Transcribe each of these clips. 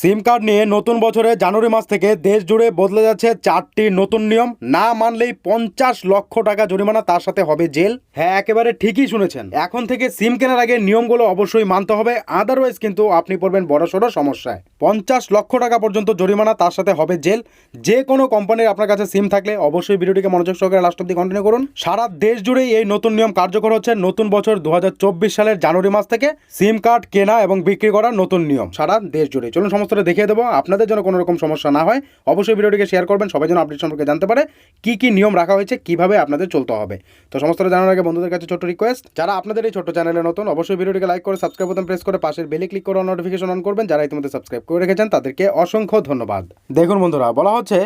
সিম card নিয়ে নতুন বছরে জানুয়ারি মাস থেকে দেশ জুড়ে বদলে যাচ্ছে চারটি নতুন নিয়ম। না মানলেই পঞ্চাশ লক্ষ টাকা জরিমানা তার সাথে হবে জেল। হ্যাঁ একেবারে ঠিকই শুনেছেন। এখন থেকে সিম কেনার আগে নিয়মগুলো অবশ্যই মানতে হবে আদারওয়াইজ কিন্তু আপনি পড়বেন বড়সড় সমস্যায়। পঞ্চাশ লক্ষ টাকা পর্যন্ত জরিমানা তার সাথে হবে জেল। যে কোনো কোম্পানির আপনার কাছে সিম থাকলে অবশ্যই ভিডিওটিকে মনোযোগ সহকারে লাস্ট অব্দি কন্টিনিউ করুন। সারা দেশ জুড়েই এই নতুন নিয়ম কার্যকর হচ্ছে নতুন বছর দু হাজার চব্বিশ সালের জানুয়ারি মাস থেকে সিম কার্ড কেনা এবং বিক্রি করার নতুন নিয়ম। সারা দেশ জুড়ে চলুন সমস্তটা দেখিয়ে দেবো। আপনাদের যেন কোনো রকম সমস্যা না হয়। অবশ্যই ভিডিওটিকে শেয়ার করবেন, সবাই যেন আপডেট সম্পর্কে জানতে পারে কি কি নিয়ম রাখা হয়েছে, কীভাবে আপনাদের চলতে হবে। তো সমস্তটা জানার আগে বন্ধুদের কাছে ছোট্ট রিকোয়েস্ট যারা আপনাদের এই ছোট্ট চ্যানেলে নতুন, অবশ্যই ভিডিওটিকে লাইক করে সাবস্ক্রাইব বোতাম প্রেস করে, পাশের বেলে ক্লিক করে নোটিফিকেশন অন করবেন। যারা ইতিমধ্যে সাবস্ক্রাইব করে রেখেছেন, তাদেরকে অসংখ্য ধন্যবাদ। দেখুন বন্ধুরা, বলা হচ্ছে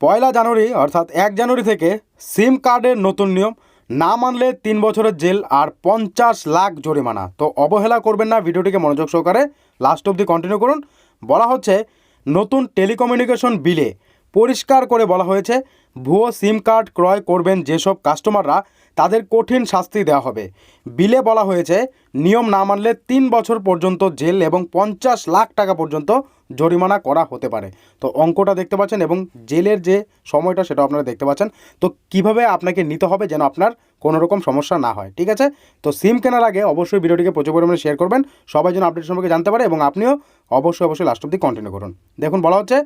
পয়লা জানুয়ারি, অর্থাৎ এক জানুয়ারি থেকে সিম কার্ডের নতুন নিয়ম, না মানলে তিন বছরের জেল আর পঞ্চাশ লাখ জরিমানা। তো অবহেলা করবেন না, ভিডিওটিকে মনোযোগ সহকারে লাস্ট অবধি কন্টিনিউ করুন। বলা হচ্ছে নতুন টেলিকমিউনিকেশন বিলে পরিষ্কার করে বলা হয়েছে, ভুয়ো সিম কার্ড ক্রয় করবেন যেসব কাস্টমাররা তাদের কঠিন শাস্তি দেওয়া হবে। বিলে বলা হয়েছে, নিয়ম না মানলে তিন বছর পর্যন্ত জেল এবং পঞ্চাশ লাখ টাকা পর্যন্ত জরিমানা করা হতে পারে। তো অঙ্কটা দেখতে পাচ্ছেন এবং জেলের যে সময়টা সেটা আপনারা দেখতে পাচ্ছেন। তো কীভাবে আপনাকে নিতে হবে যেন আপনার কোনো রকম সমস্যা না হয়, ঠিক আছে? তো সিম কেনার আগে অবশ্যই ভিডিওটিকে প্রচুর পরিমাণে শেয়ার করবেন। সবাই যেন আপডেট সম্পর্কে জানতে পারে এবং আপনিও অবশ্যই অবশ্যই লাস্ট অব্দি কন্টিনিউ করুন। দেখুন, বলা হচ্ছে,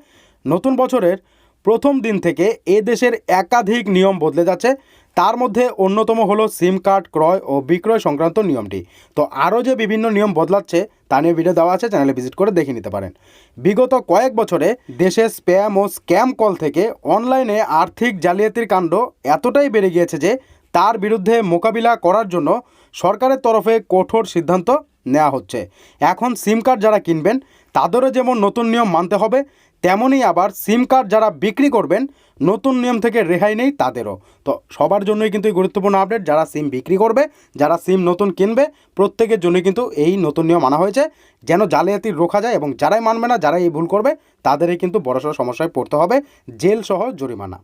নতুন বছরের প্রথম দিন থেকে এ দেশের একাধিক নিয়ম বদলে যাচ্ছে। তার মধ্যে অন্যতম হলো সিম কার্ড ক্রয় ও বিক্রয় সংক্রান্ত নিয়মটি। তো আরও যে বিভিন্ন নিয়ম বদলাচ্ছে, তা নিয়ে ভিডিও দেওয়া আছে চ্যানেলে ভিজিট করে দেখে নিতে পারেন। বিগত কয়েক বছরে দেশে স্প্যাম ও স্ক্যাম কল থেকে অনলাইনে আর্থিক জালিয়াতির কাণ্ড এতটাই বেড়ে গিয়েছে যে, তার বিরুদ্ধে মোকাবিলা করার জন্য সরকারের তরফে কঠোর সিদ্ধান্ত নেওয়া হচ্ছে। এখন সিম কার্ড যারা কিনবেন, তাদেরও যেমন নতুন নিয়ম মানতে হবে তেমনই আবার সিম কার্ড যারা বিক্রি করবেন, নতুন নিয়ম থেকে রেহাই নেই তাদেরও। তো সবার জন্যই কিন্তু এই গুরুত্বপূর্ণ আপডেট, যারা সিম বিক্রি করবে, যারা সিম নতুন কিনবে, প্রত্যেকের জন্যই কিন্তু এই নতুন নিয়ম আনা হয়েছে, যেন জালিয়াতি রোখা যায় এবং যারাই মানবে না যারা এই ভুল করবে, তাদেরই কিন্তু বড়সড় সমস্যায় পড়তে হবে, জেলসহ জরিমানা।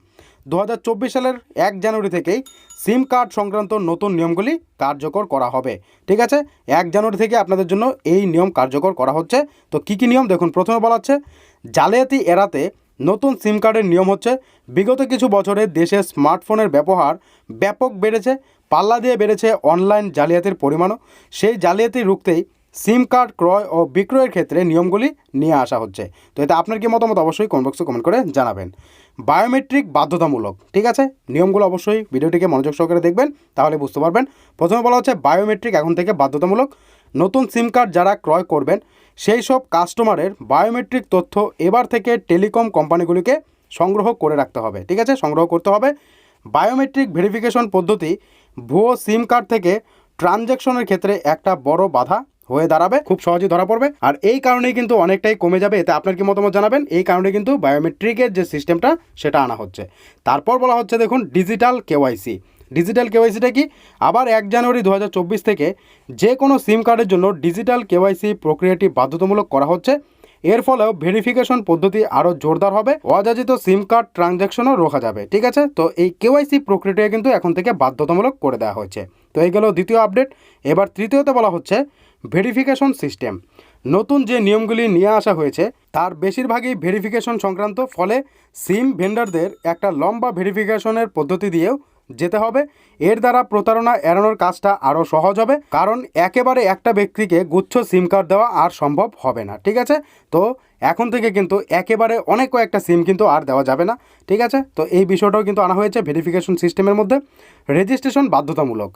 দু হাজার চব্বিশ সালের এক জানুয়ারি থেকেই সিম কার্ড সংক্রান্ত নতুন নিয়মগুলি কার্যকর করা হবে। ঠিক আছে? এক জানুয়ারি থেকে আপনাদের জন্য এই নিয়ম কার্যকর করা হচ্ছে। তো কী কী নিয়ম? দেখুন, প্রথমে বলা হচ্ছে, জালিয়াতি এড়াতে নতুন সিম কার্ডের নিয়ম হচ্ছে, বিগত কিছু বছরে দেশে স্মার্টফোনের ব্যবহার ব্যাপক বেড়েছে, পাল্লা দিয়ে বেড়েছে অনলাইন জালিয়াতির পরিমাণও। সেই জালিয়াতি রুখতেই সিম কার্ড ক্রয় ও বিক্রয়ের ক্ষেত্রে নিয়মগুলি নিয়ে আসা হচ্ছে। তো এতে আপনার কি মতামত অবশ্যই কমেন্ট বক্সে কমেন্ট করে জানাবেন। বায়োমেট্রিক বাধ্যতামূলক, ঠিক আছে? নিয়মগুলো অবশ্যই ভিডিওটিকে মনোযোগ সহকারে দেখবেন, তাহলে বুঝতে পারবেন। প্রথমে বলা হচ্ছে বায়োমেট্রিক এখন থেকে বাধ্যতামূলক। নতুন সিম কার্ড যারা ক্রয় করবেন, সেই সব কাস্টমারের বায়োমেট্রিক তথ্য এবার থেকে টেলিকম কোম্পানিগুলিকে সংগ্রহ করে রাখতে হবে, ঠিক আছে? সংগ্রহ করতে হবে। বায়োমেট্রিক ভেরিফিকেশন পদ্ধতি, ভুয়ো সিম কার্ড থেকে ট্রানজ্যাকশনের ক্ষেত্রে একটা বড় বাধা হয়ে দাঁড়াবে, খুব সহজেই ধরা পড়বে। আর এই কারণেই কিন্তু অনেকটাই কমে যাবে। এতে আপনার কি মতামত জানাবেন? এই কারণে কিন্তু বায়োমেট্রিকের যে সিস্টেমটা, সেটা আনা হচ্ছে। তারপর বলা হচ্ছে, দেখুন, ডিজিটাল কেওয়াইসি। ডিজিটাল কেওয়াইসিটা কি? আবার এক জানুয়ারি দু হাজার চব্বিশ থেকে যে কোনো সিম কার্ডের জন্য ডিজিটাল কেওয়াইসি প্রক্রিয়াটি বাধ্যতামূলক করা হচ্ছে। এর ফলেও ভেরিফিকেশন পদ্ধতি আরও জোরদার হবে। অযাচিত সিম কার্ড ট্রানজ্যাকশনও রোখা যাবে, ঠিক আছে? তো এই কেওয়াইসি প্রক্রিয়াটা কিন্তু এখন থেকে বাধ্যতামূলক করে দেওয়া হয়েছে। তো এই গেল দ্বিতীয় আপডেট। এবার তৃতীয়তে বলা হচ্ছে ভেরিফিকেশন সিস্টেম নতুন যে নিয়মগুলি নিয়ে আসা হয়েছে, তার বেশিরভাগই ভেরিফিকেশন সংক্রান্ত, ফলে সিম ভেন্ডারদের একটা লম্বা ভেরিফিকেশনের পদ্ধতি দিয়েও যেতে হবে। এর দ্বারা প্রতারণা এড়ানোর কাজটা আরও সহজ হবে, কারণ একেবারে একটা ব্যক্তিকে গুচ্ছ সিম কার্ড দেওয়া আর সম্ভব হবে না, ঠিক আছে? তো এখন থেকে কিন্তু একেবারে অনেক কয়েকটা সিম কিন্তু আর দেওয়া যাবে না, ঠিক আছে? তো এই বিষয়টাও কিন্তু আনা হয়েছে ভেরিফিকেশন সিস্টেমের মধ্যে। রেজিস্ট্রেশন বাধ্যতামূলক।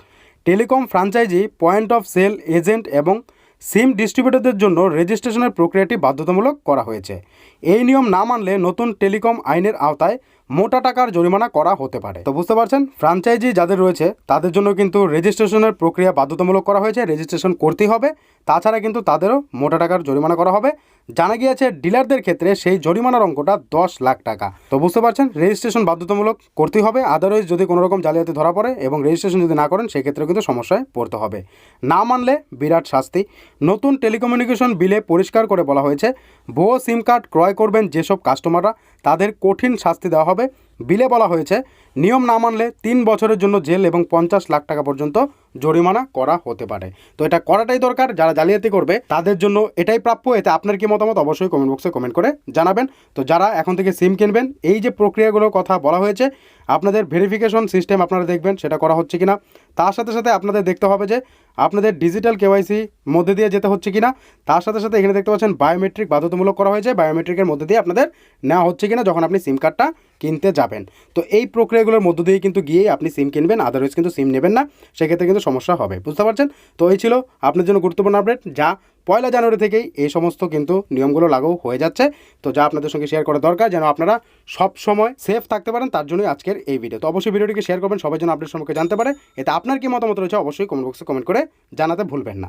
Telecom franchise point of sale agent এবং সিম ডিস্ট্রিবিউটরদের জন্য রেজিস্ট্রেশনের প্রক্রিয়াটি বাধ্যতামূলক করা হয়েছে। এই নিয়ম না মানলে নতুন টেলিকম আইনের আওতায় মোটা টাকার জরিমানা করা হতে পারে। তো বুঝতে পারছেন? ফ্রাঞ্চাইজি যাদের রয়েছে, তাদের জন্য কিন্তু রেজিস্ট্রেশনের প্রক্রিয়া বাধ্যতামূলক করা হয়েছে রেজিস্ট্রেশন করতেই হবে। তাছাড়া কিন্তু তাদেরও মোটা টাকার জরিমানা করা হবে। জানা গিয়েছে ডিলারদের ক্ষেত্রে সেই জরিমানার অঙ্কটা দশ লাখ টাকা। তো বুঝতে পারছেন? রেজিস্ট্রেশন বাধ্যতামূলক করতেই হবে। আদারওয়াইজ যদি কোনো রকম জালিয়াতি ধরা পড়ে এবং রেজিস্ট্রেশন যদি না করেন সেক্ষেত্রে কিন্তু সমস্যায় পড়তে হবে। না মানলে বিরাট শাস্তি। নতুন টেলিকমিউনিকেশন বিলে পরিষ্কার করে বলা হয়েছে, ভুয়ো সিম কার্ড ক্রয় করবেন যেসব কাস্টমাররা তাদের কঠিন শাস্তি দেওয়া হবে। হবে বিলে বলা হয়েছে, নিয়ম না মানলে তিন বছরের জন্য জেল এবং পঞ্চাশ লাখ টাকা পর্যন্ত জরিমানা করা হতে পারে। তো এটা করাটাই দরকার, যারা জালিয়াতি করবে তাদের জন্য এটাই প্রাপ্য। এতে আপনার কি মতামত অবশ্যই কমেন্ট বক্সে কমেন্ট করে জানাবেন। তো যারা এখন থেকে সিম কিনবেন, এই যে প্রক্রিয়াগুলোর কথা বলা হয়েছে, আপনাদের ভেরিফিকেশন সিস্টেম আপনারা দেখবেন সেটা করা হচ্ছে কিনা। তার সাথে সাথে আপনাদের দেখতে হবে যে আপনাদের ডিজিটাল কেওয়াইসি মধ্যে দিয়ে যেতে হচ্ছে কিনা। তার সাথে সাথে এখানে দেখতে পাচ্ছেন বায়োমেট্রিক বাধ্যতামূলক করা হয়েছে। বায়োমেট্রিকের মধ্যে দিয়ে আপনাদের নেওয়া হচ্ছে কিনা যখন আপনি সিম কার্ডটা কিনতে যাবেন। তো এই প্রক্রিয়াগুলোর মধ্য দিয়ে কিন্তু গিয়েই আপনি সিম কিনবেন আদারওয়াইজ কিন্তু সিম নেবেন না, সেক্ষেত্রে কিন্তু সমস্যা হবে। বুঝতে পারছেন? তো এই ছিল আপনার জন্য গুরুত্বপূর্ণ আপডেট যা পয়লা জানুয়ারি থেকেই এই সমস্ত কিন্তু নিয়মগুলো লাগু হয়ে যাচ্ছে। তো যা আপনাদের সঙ্গে শেয়ার করা দরকার, যেন আপনারা সব সময় সেফ থাকতে পারেন, তার জন্যই আজকের এই ভিডিও তো অবশ্যই ভিডিওটিকে শেয়ার করবেন, সবাই যেন আপডেট সম্পর্কে জানতে পারে। এতে আপনার কি মতামত রয়েছে, অবশ্যই কমেন্ট বক্সে কমেন্ট করে জানাতে ভুলবেন না।